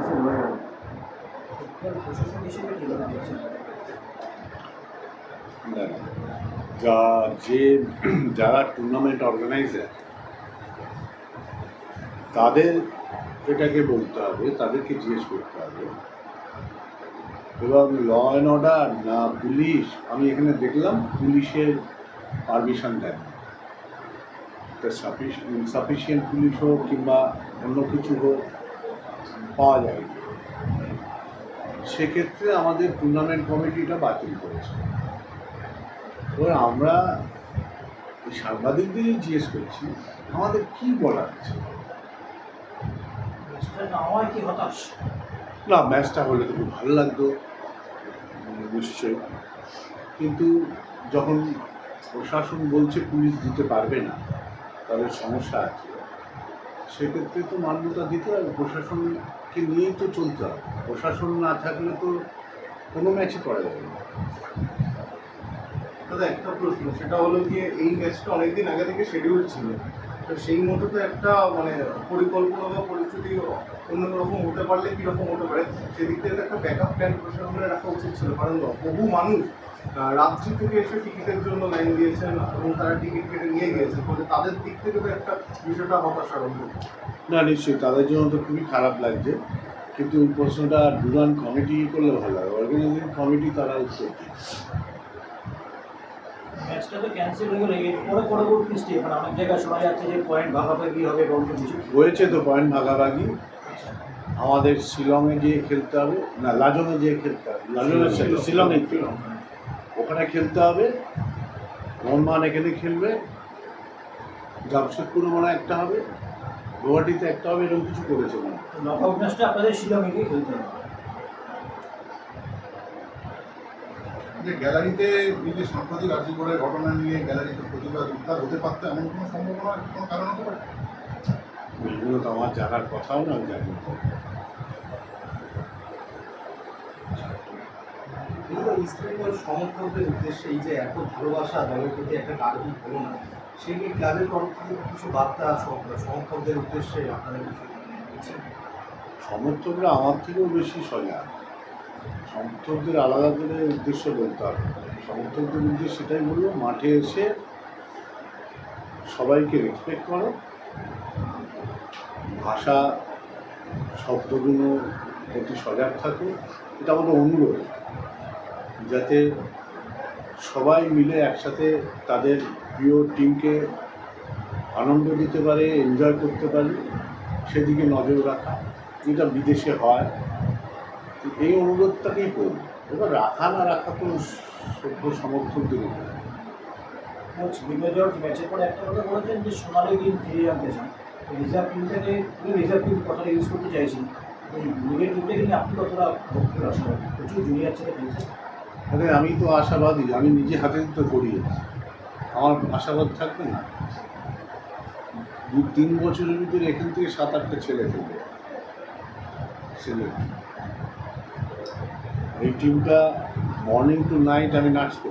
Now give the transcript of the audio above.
Cancel হয়ে গেল যা যে যারা টুর্নামেন্ট অর্গানাইজার তাদের এটাকে বলতে হবে তাদেরকে জিজ্ঞেস করতে হবে। এবং ল অ্যান্ড অর্ডার না পুলিশ আমি এখানে দেখলাম পুলিশের পারমিশন দেন ইনসাফিসিয়েন্ট পুলিশ হোক কিংবা অন্য কিছু হোক পাওয়া যায়। সেক্ষেত্রে আমাদের টুর্নামেন্ট কমিটিটা বাতিল করেছে। এবার আমরা এই সাংবাদিকদেরই জিজ্ঞেস করছি আমাদের কি বলার আছে? না হওয়ায় কি হতাশ? না ম্যাচটা হলে তো খুব ভালো লাগতো নিশ্চয়ই। কিন্তু যখন প্রশাসন বলছে পুলিশ দিতে পারবে না তাদের সমস্যা আছে। সেক্ষেত্রে তো মান্যতা দিতে হবে। প্রশাসনকে নিয়েই তো চলতে হবে? প্রশাসন না থাকলে তো কোনো ম্যাচই করা যাবে না। দাদা, একটা প্রশ্ন, সেটা হলো গিয়ে এই ম্যাচটা অনেকদিন আগে থেকে শিডিউল ছিল। তো সেই মতো তো একটা মানে পরিকল্পনা বা পরিস্থিতি অন্যরকম হতে পারলে কীরকম হতে পারে? সেদিক থেকে একটা ব্যাকআপ প্ল্যান প্রশাসনের রাখা উচিত ছিল। কারণ বহু মানুষ রাত্রি থেকে এসে টিকিটের জন্য লাইন দিয়েছেন এবং তারা টিকিট কেটে নিয়ে গিয়েছেন ফলে তাদের দিক থেকে তো একটা বিষয়টা হতাশার না, নিশ্চয়ই তাদের জন্য তো খুবই খারাপ লাগছে। কিন্তু প্রশ্নটা ডুরান কমিটি করলে ভালো হয়। অর্গানাইজিং কমিটি তারা উত্তর। ম্যাচটা তো ক্যান্সেল হয়ে গেল এরপরে পরবর্তী স্টেপ মানে অনেক জায়গায় শোনা যাচ্ছে যে পয়েন্ট ভাগাভাগি হবে বা কিছু। হয়েছে তো পয়েন্ট ভাগাভাগি। আমাদের শিলংয়ে গিয়ে খেলতে হবে না লাজনে গিয়ে খেলতে হবে। লাজনের সাথে শিলংয়ে শিলং ওখানে খেলতে হবে মোহনবাগান এখানে খেলবে জামশেদপুরে মনে একটা হবে গুয়াহাটিতে একটা হবে এরকম কিছু করেছে মনে। নক আউট ম্যাচটা আপনাদের শিলংয়ে গিয়ে খেলতে হবে। যে গ্যালারিতে এই যে সাম্প্রতিক আর্যিকরের ঘটনা নিয়ে গ্যালারিতে প্রতিবাদ উত্তার হতে পারতো এমন কোনো সম্ভাবনা কোনো কারণ হতে পারে? এগুলো তো আমার জানার কথাও না আমি জানি না। কিন্তু ইস্ট বেঙ্গল সমর্থকদের উদ্দেশ্যে এই যে এত ভালোবাসা দলের প্রতি একটা টার্গেট হলো না সেই নিয়ে ক্লাবের তরফ থেকে কিছু বার্তা সম- সমর্থকদের উদ্দেশ্যে আপনাদের কিছু সমর্থকরা আমার থেকেও বেশি সজাগ। সমর্থকদের আলাদা করে উদ্দেশ্য বলতে হবে। সমর্থকদের উদ্দেশ্য সেটাই বলব মাঠে এসে সবাইকে রেসপেক্ট করো। ভাষা, শব্দগুলো প্রতি সজাগ থাকো। এটা আমাদের অনুরোধ। যাতে সবাই মিলে একসাথে তাদের প্রিয় টিমকে আনন্দ দিতে পারে এনজয় করতে পারে, সেদিকে নজর রাখা। যেটা বিদেশে হয়। তো এই অনুরোধটাকেই করব। এবার রাখা না রাখা তো সভ্য সমর্থকদের উপর। ম্যাচের পরে একটা কথা বলেছেন যে সোনালি দিন ফিরিয়ে আনতে চান। রিজার্ভ টিমটাকে পুরো রিজার্ভ টিম কথাটা ইউজ করতে চাইছেন এই লিগের টিমটাকে নিয়ে আপনি কতটা ভক্তির আশা প্রচুর জুনিয়র ছেলে খেলছে। আরে আমি তো আশাবাদী আমি নিজে হাতে তো করি আমার আশাবাদ থাকবে না? দু তিন বছরের ভিতরে এখান থেকে সাত আটটা ছেলে খেলবে। ছেলে। এই টিমটা মর্নিং টু নাইট আমি নাচ করি